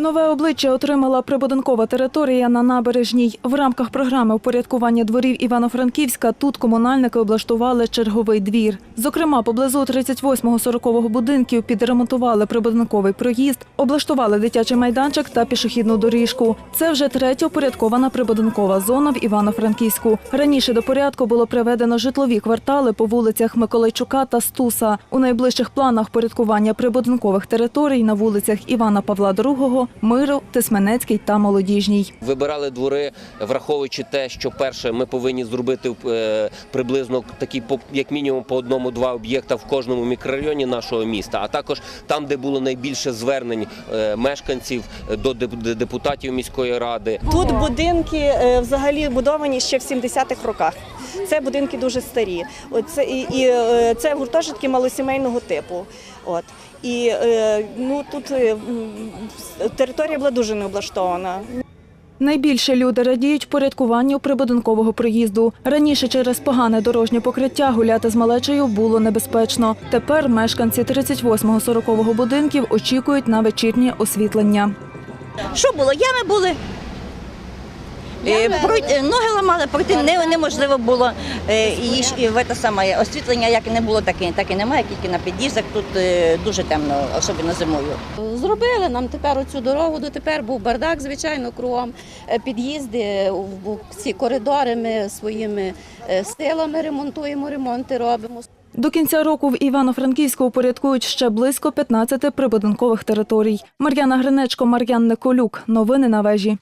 Нове обличчя отримала прибудинкова територія на набережній. В рамках програми упорядкування дворів Івано-Франківська тут комунальники облаштували черговий двір. Зокрема, поблизу 38-40 будинків підремонтували прибудинковий проїзд, облаштували дитячий майданчик та пішохідну доріжку. Це вже третя упорядкована прибудинкова зона в Івано-Франківську. Раніше до порядку було приведено житлові квартали по вулицях Миколайчука та Стуса. У найближчих планах порядкування прибудинкових територій на вулицях Івана Павла II, Миру, Тисменецький та Молодіжній. Вибирали двори, враховуючи те, що перше ми повинні зробити е, приблизно такі як мінімум по одному-два об'єкта в кожному мікрорайоні нашого міста, а також там, де було найбільше звернень е, мешканців е, до депутатів міської ради. Тут будинки взагалі будовані ще в 70-х роках. Це будинки дуже старі. Оце, і, і це гуртожитки малосімейного типу. От. І ну, тут територія була дуже необлаштована. Найбільше люди радіють порядкуванню прибудинкового проїзду. Раніше через погане дорожнє покриття гуляти з малечею було небезпечно. Тепер мешканці 38-40 будинків очікують на вечірнє освітлення. Що було? Ями були. Е, ноги ламали, пройти не- неможливо було. Е, І, і в це саме освітлення, як і не було, так і, так і немає, тільки на під'їздах. Тут е, дуже темно, особливо зимою. Зробили нам тепер оцю дорогу, дотепер був бардак, звичайно, кругом під'їзди, ці коридори ми своїми силами ремонтуємо, ремонти робимо. До кінця року в Івано-Франківську упорядкують ще близько 15 прибудинкових територій. Мар'яна Гринечко, Мар'ян Николюк. Новини на вежі.